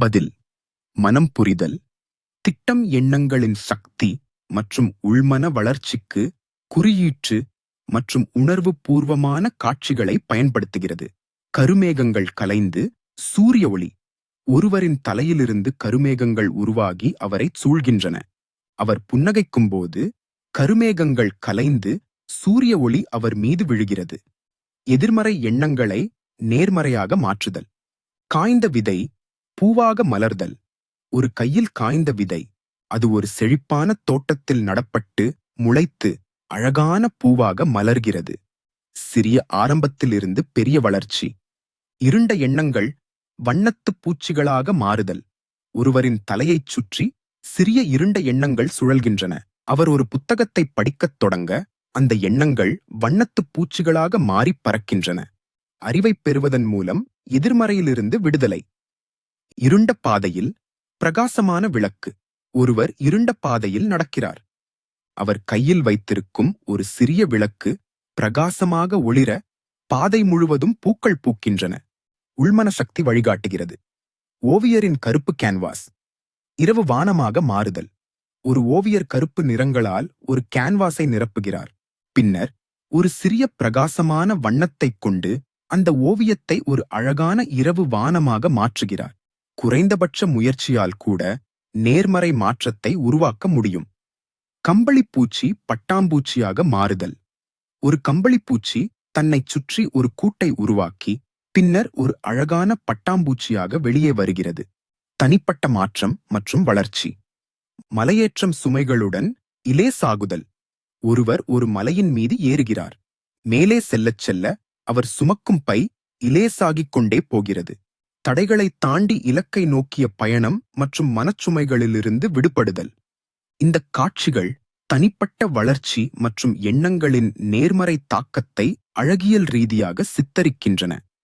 பதில் மனம் புரிதல் திட்டம் எண்ணங்களின் சக்தி மற்றும் உள்மன வளர்ச்சிக்கு குறியீற்று மற்றும் உணர்வு பூர்வமான காட்சிகளை பயன்படுத்துகிறது. கருமேகங்கள் கலைந்து சூரிய ஒளி ஒருவரின் தலையிலிருந்து கருமேகங்கள் உருவாகி அவரை சூழ்கின்றன. அவர் புன்னகைக்கும் போது கருமேகங்கள் கலைந்து சூரிய ஒளி அவர் மீது விழுகிறது. எதிர்மறை எண்ணங்களை நேர்மறையாக மாற்றுதல். காய்ந்த விதை பூவாக மலர்தல். ஒரு கையில் காய்ந்த விதை. அது ஒரு செழிப்பான தோட்டத்தில் நடப்பட்டு முளைத்து அழகான பூவாக மலர்கிறது. சிறிய ஆரம்பத்திலிருந்து பெரிய வளர்ச்சி. இருண்ட எண்ணங்கள் வண்ணத்துப் பூச்சிகளாக மாறுதல். ஒருவரின் தலையைச் சுற்றி சிறிய இருண்ட எண்ணங்கள் சுழல்கின்றன. அவர் ஒரு புத்தகத்தை படிக்கத் தொடங்க அந்த எண்ணங்கள் வண்ணத்துப் பூச்சிகளாக மாறி பறக்கின்றன. அறிவைப் பெறுவதன் மூலம் எதிர்மறையிலிருந்து விடுதலை. இருண்ட பாதையில் பிரகாசமான விளக்கு. ஒருவர் இருண்ட பாதையில் நடக்கிறார். அவர் கையில் வைத்திருக்கும் ஒரு சிறிய விளக்கு பிரகாசமாக ஒளிர பாதை முழுவதும் பூக்கள் பூக்கின்றன. உள்மன சக்தி வழிகாட்டுகிறது. ஓவியரின் கருப்பு கேன்வாஸ் இரவு வானமாக மாறுதல். ஒரு ஓவியர் கருப்பு நிறங்களால் ஒரு கேன்வாஸை நிரப்புகிறார். பின்னர் ஒரு சிறிய பிரகாசமான வண்ணத்தைக் கொண்டு அந்த ஓவியத்தை ஒரு அழகான இரவு வானமாக மாற்றுகிறார். குறைந்தபட்ச முயற்சியால் கூட நேர்மறை மாற்றத்தை உருவாக்க முடியும். கம்பளிப்பூச்சி பட்டாம்பூச்சியாக மாறுதல். ஒரு கம்பளிப்பூச்சி தன்னைச் சுற்றி ஒரு கூட்டை உருவாக்கி பின்னர் ஒரு அழகான பட்டாம்பூச்சியாக வெளியே வருகிறது. தனிப்பட்ட மாற்றம் மற்றும் வளர்ச்சி. மலையேற்றம் சுமைகளுடன் இலேசாகுதல் ஒருவர் ஒரு மலையின் மீது ஏறுகிறார். மேலே செல்லச் செல்ல அவர் சுமக்கும் பை இலேசாகிக் கொண்டே போகிறது. தடைகளை தாண்டி இலக்கை நோக்கிய பயணம் மற்றும் மனச்சுமைகளிலிருந்து விடுபடுதல். இந்த காட்சிகள் தனிப்பட்ட வளர்ச்சி மற்றும் எண்ணங்களின் நேர்மறை தாக்கத்தை அழகியல் ரீதியாக சித்தரிக்கின்றன.